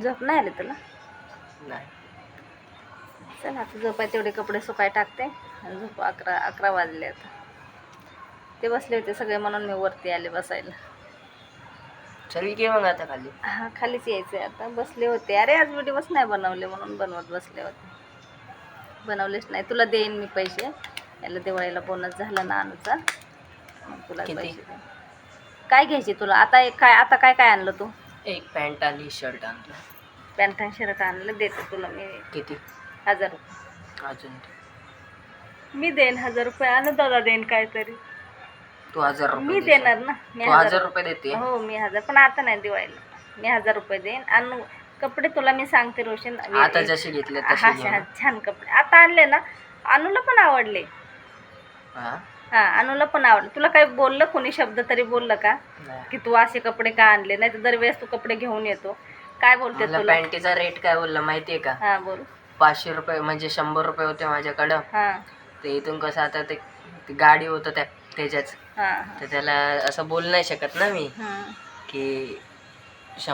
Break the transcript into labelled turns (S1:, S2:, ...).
S1: झोप नाही आली तुला?
S2: नाही.
S1: चल आता झोपाय तेवढे कपडे सुकाय टाकते. आणि झोप अकरा अकरा वाजले आता. ते बसले होते सगळे म्हणून मी वरती आले बसायला.
S2: चल घे मग आता खाली.
S1: हा खालीच यायचं आहे आता. बसले होते. अरे आज व्हिडिओच नाही बनवले म्हणून बनवत बसले होते. बनवलेच नाही. तुला देईन मी पैसे. याला दिवाळीला बोनस झाला ना अनुचा. तुला? पैसे काय घ्यायचे तुला? आता काय आता काय काय आणलं तू?
S2: एक पॅन्ट आणि शर्ट आणलं.
S1: पॅन्ट आणि शर्ट आणलं देते तुला मी.
S2: किती?
S1: हजार रुपये.
S2: अजून
S1: मी देईन हजार रुपये आणू दादा देईन काहीतरी.
S2: तू हजार रुपये
S1: मी
S2: देशील.
S1: देणार ना मी
S2: तू हजार रुपये. देते.
S1: हो मी हजार पण आता नाही दिवाळीला. मी हजार रुपये देईन आणि कपडे तुला मी सांगते रोशन.
S2: आता जसे घेतले
S1: हा
S2: तसे घे
S1: छान कपडे. आता आणले ना अनुला पण आवडले.
S2: हा?
S1: हा अनुला पण आवडले. तुला काही बोललं कोणी शब्द तरी बोललं का. की तू असे कपडे का आणले? नाही तर दरवेळेस तू कपडे घेऊन येतो. काय बोलते
S2: मला
S1: तुला?
S2: पॅन्टीचा रेट काय बोलला माहितीये का?
S1: हा बोल.
S2: पाचशे रुपये म्हणजे शंभर रुपये होते माझ्याकडं.
S1: हा.
S2: ते इथून कसं आता ते ते गाडी होतं त्या त्याच्याच.
S1: हा
S2: तर त्याला असं बोलू नाही शकत ना मी. की शंभर